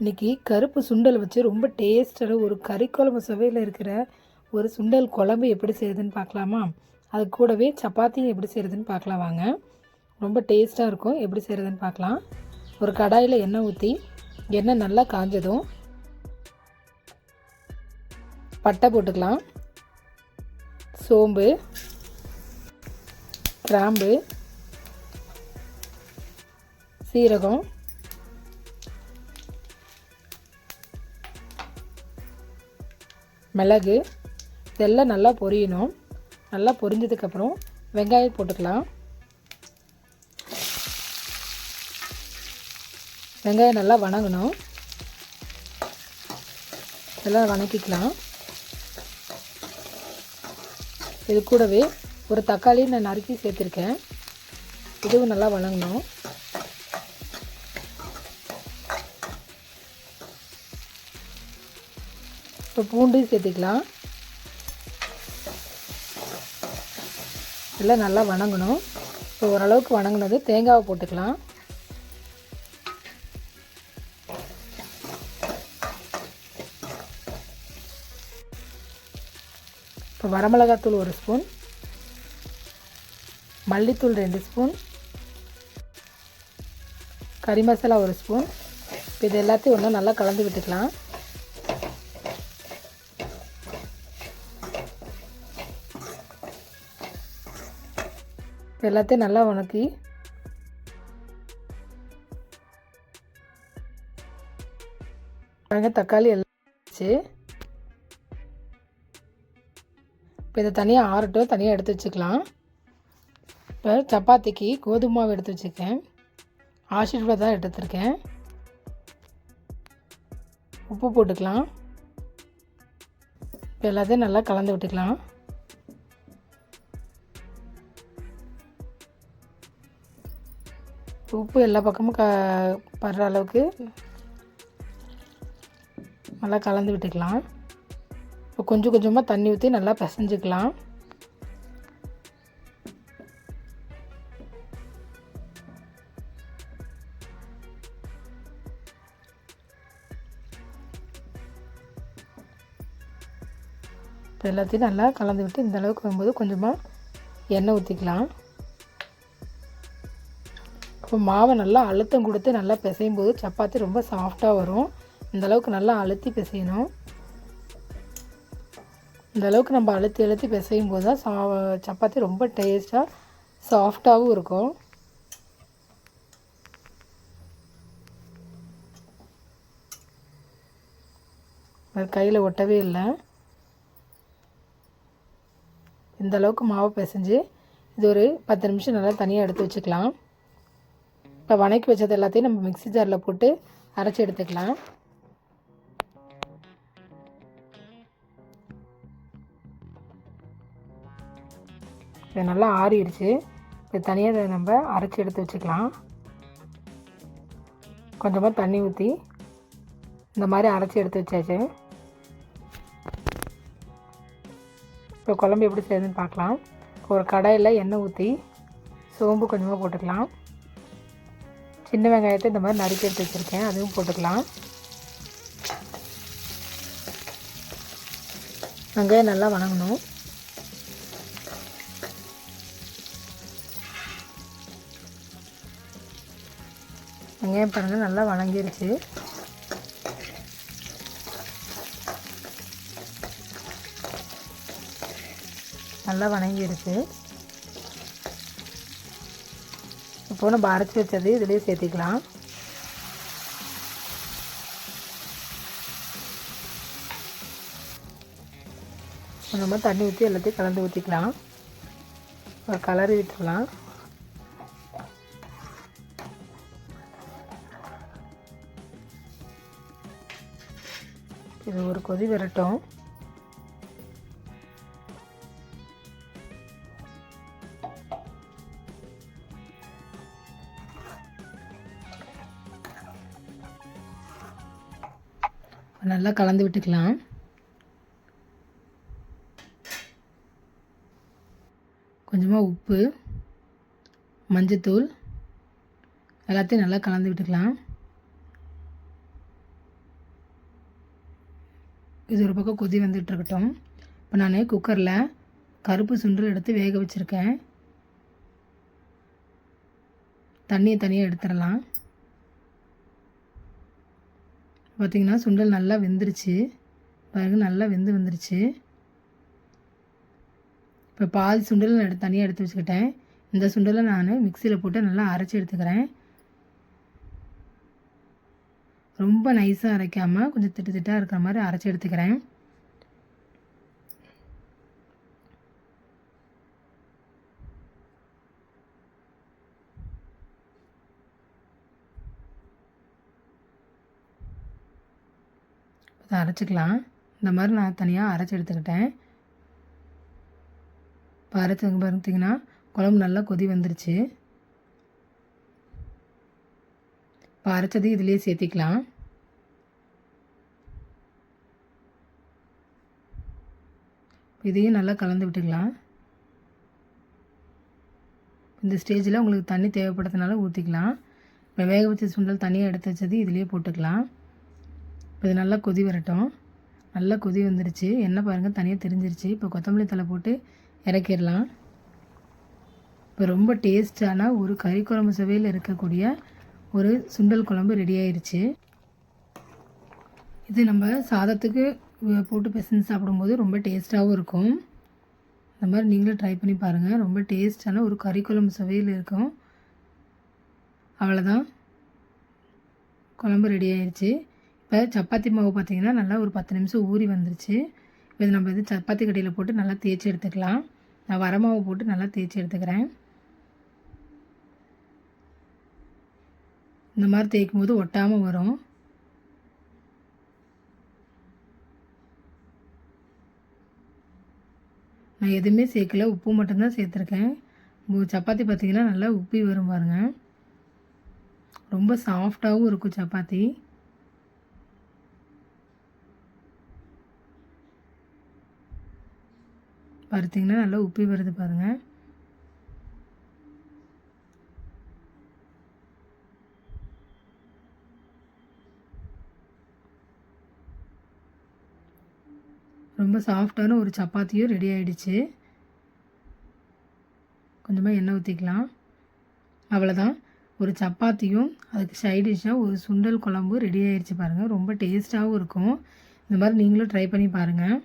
இன்றைக்கி கருப்பு சுண்டல் வச்சு ரொம்ப டேஸ்டான ஒரு கறி குழம்பு சுவையில் இருக்கிற ஒரு சுண்டல் குழம்பு எப்படி செய்யுதுன்னு பார்க்கலாமா? அது கூடவே சப்பாத்தியும் எப்படி செய்கிறதுன்னு பார்க்கலாம் வாங்க. ரொம்ப டேஸ்ட்டாக இருக்கும். எப்படி செய்கிறதுன்னு பார்க்கலாம். ஒரு கடாயில் எண்ணெய் ஊற்றி எண்ணெய் நல்லா காஞ்சதும் பட்டை போட்டுக்கலாம். சோம்பு கிராம்பு சீரகம் மிளகு இதெல்லாம் நல்லா பொரியணும். நல்லா பொரிஞ்சதுக்கப்புறம் வெங்காயம் போட்டுக்கலாம். வெங்காயம் நல்லா வணங்கணும். இதெல்லாம் வணக்கிக்கலாம். இது கூடவே ஒரு தக்காளி நான் நறுக்கி சேர்த்துருக்கேன். இதுவும் நல்லா வணங்கணும். இப்போ பூண்டு சேர்த்துக்கலாம். எல்லாம் நல்லா வணங்கணும். இப்போ ஓரளவுக்கு வணங்கினது தேங்காவை போட்டுக்கலாம். இப்போ வரமிளகாத்தூள் ஒரு ஸ்பூன். மல்லித்தூள் ரெண்டு ஸ்பூன். கறி மசாலா ஒரு ஸ்பூன். இப்போ இது எல்லாத்தையும் ஒன்றா நல்லா கலந்து விட்டுக்கலாம். எல்லாத்தையும் நல்லா வணக்கி. பாருங்க தக்காளி எல்லாம் இப்போ இதை தனியாக ஆறட்டும் தனியாக எடுத்து வச்சுக்கலாம். இப்போ சப்பாத்திக்கு கோதுமை மாவு எடுத்து வச்சுருக்கேன். ஆஷீர்வாத் தான் எடுத்துருக்கேன். உப்பு போட்டுக்கலாம். இப்போ எல்லாத்தையும் நல்லா கலந்து விட்டுக்கலாம். உப்பு எல்லா பக்கமும் க படுற அளவுக்கு நல்லா கலந்து விட்டுக்கலாம். இப்போ கொஞ்சம் கொஞ்சமாக தண்ணி ஊற்றி நல்லா பிசைஞ்சுக்கலாம். இப்போ எல்லாத்தையும் நல்லா கலந்து விட்டு இந்த அளவுக்கு வரும்போது கொஞ்சமாக எண்ணெய் ஊற்றிக்கலாம் இப்போ மாவை நல்லா அழுத்தம் கொடுத்து நல்லா பிசையும் போது சப்பாத்தி ரொம்ப சாஃப்டாக வரும். இந்த அளவுக்கு நல்லா அழுத்தி பிசையணும். இந்தளவுக்கு நம்ம அழுத்தி அழுத்தி பிசையும் போது தான் சா சப்பாத்தி ரொம்ப டேஸ்ட்டாக சாஃப்டாகவும் இருக்கும். அது கையில் ஒட்டவே இல்லை. இந்த அளவுக்கு மாவு பிசைஞ்சு இது ஒரு பத்து நிமிஷம் நல்லா தனியாக எடுத்து வச்சுக்கலாம். இப்போ வணக்கி வச்சது எல்லாத்தையும் நம்ம மிக்ஸி ஜாரில் போட்டு அரைச்சி எடுத்துக்கலாம். இது நல்லா ஆறிடுச்சு. இது தனியாக நம்ம அரைச்சி எடுத்து வச்சுக்கலாம். கொஞ்சமாக தண்ணி ஊற்றி இந்த மாதிரி அரைச்சி எடுத்து வச்சாச்சு. இப்போ குழம்பு எப்படி செய்யுதுன்னு பார்க்கலாம். ஒரு கடாயில் எண்ணெய் ஊற்றி சோம்பு கொஞ்சமாக போட்டுக்கலாம். சின்ன வெங்காயத்தை இந்த மாதிரி நறுக்கி எடுத்து வச்சுருக்கேன். அதுவும் போட்டுக்கலாம். வெங்காயம் நல்லா வணங்கணும். வெங்காயம் பாருங்கள் நல்லா வணங்கிருச்சு. நல்லா வணங்கிருச்சு. இப்போ நம்ம அரைச்சி வச்சது இதுலேயே சேர்த்திக்கலாம். நம்ம தண்ணி ஊற்றி எல்லாத்தையும் கலந்து ஊற்றிக்கலாம் ஒரு கலரி விட்டுடலாம். இது ஒரு கொதி விரட்டும். நல்லா கலந்து விட்டுக்கலாம். கொஞ்சமாக உப்பு மஞ்சத்தூள் எல்லாத்தையும் நல்லா கலந்து விட்டுக்கலாம். இது ஒரு பக்கம் கொதி வந்துட்டு இருக்கட்டும். இப்போ நான் குக்கரில் கருப்பு சுண்டல் எடுத்து வேக வச்சுருக்கேன். தண்ணியை தனியாக எடுத்துடலாம். பார்த்திங்கன்னா சுண்டல் நல்லா வெந்துருச்சு. பாருங்கள் நல்லா வெந்து வந்துருச்சு. இப்போ பாதி சுண்டல் நான் எடுத்து தனியாக எடுத்து வச்சுக்கிட்டேன். இந்த சுண்டலை நான் மிக்சியில் போட்டு நல்லா அரைச்சி எடுத்துக்கிறேன். ரொம்ப நைஸாக அரைக்காமல் கொஞ்சம் திட்டு திட்டாக இருக்கிற மாதிரி அரைச்சி எடுத்துக்கிறேன். அதை அரைச்சிக்கலாம். இந்த மாதிரி நான் தனியாக அரைச்சி எடுத்துக்கிட்டேன். இப்போ அரைச்சது பார்த்தீங்கன்னா குழம்பு நல்லா கொதி வந்துருச்சு. இப்போ அரைச்சது இதுலேயே சேர்த்திக்கலாம். இதையும் நல்லா கலந்து விட்டுக்கலாம். இந்த ஸ்டேஜில் உங்களுக்கு தண்ணி தேவைப்படுறதுனால ஊற்றிக்கலாம் இப்போ வேக வச்ச சுண்டல் தனியாக எடுத்து வச்சது இதுலேயே போட்டுக்கலாம். இது நல்லா கொதி வரட்டும். நல்லா கொதி வந்துருச்சு. எண்ணெய் பாருங்கள் தனியாக தெரிஞ்சிருச்சு. இப்போ கொத்தமல்லி தலை போட்டு இறக்கிடலாம். இப்போ ரொம்ப டேஸ்டான ஒரு கறி குழம்பு சுவையில் இருக்கக்கூடிய ஒரு சுண்டல் குழம்பு ரெடி ஆயிடுச்சு இது நம்ம சாதத்துக்கு போட்டு பிசைஞ்சு சாப்பிடும்போது ரொம்ப டேஸ்ட்டாகவும் இருக்கும். இந்த மாதிரி நீங்களும் ட்ரை பண்ணி பாருங்கள் ரொம்ப டேஸ்டான ஒரு கறி குழம்பு சுவையில் இருக்கும். அவ்வளோதான் குழம்பு ரெடி ஆயிடுச்சு இப்போ சப்பாத்தி மாவு பார்த்தீங்கன்னா நல்லா ஒரு பத்து நிமிஷம் ஊறி வந்துருச்சு. இப்போ இது நம்ம இது சப்பாத்தி கடையில் போட்டு நல்லா தேய்ச்சி எடுத்துக்கலாம். நான் வரமாவு போட்டு நல்லா தேய்ச்சி எடுத்துக்கிறேன். இந்த மாதிரி தேய்க்கும் போது ஒட்டாமல் வரும். நான் எதுவுமே சேர்க்கல. உப்பு மட்டும்தான் சேர்த்துருக்கேன். சப்பாத்தி பார்த்தீங்கன்னா நல்லா உப்பி வரும் பாருங்கள் ரொம்ப சாஃப்டாகவும் இருக்கும் சப்பாத்தி. வறுத்திங்கன்னா நல்லா உப்பி வருது பாருங்கள் ரொம்ப சாஃப்டான ஒரு சப்பாத்தியும் ரெடி ஆகிடுச்சு கொஞ்சமாக எண்ணெய் ஊற்றிக்கலாம் அவ்வளோதான் ஒரு சப்பாத்தியும் அதுக்கு சைட் டிஷ்ஷாக ஒரு சுண்டல் குழம்பு ரெடி ஆகிடுச்சு பாருங்கள் ரொம்ப டேஸ்ட்டாகவும் இருக்கும். இந்த மாதிரி நீங்களும் ட்ரை பண்ணி பாருங்கள்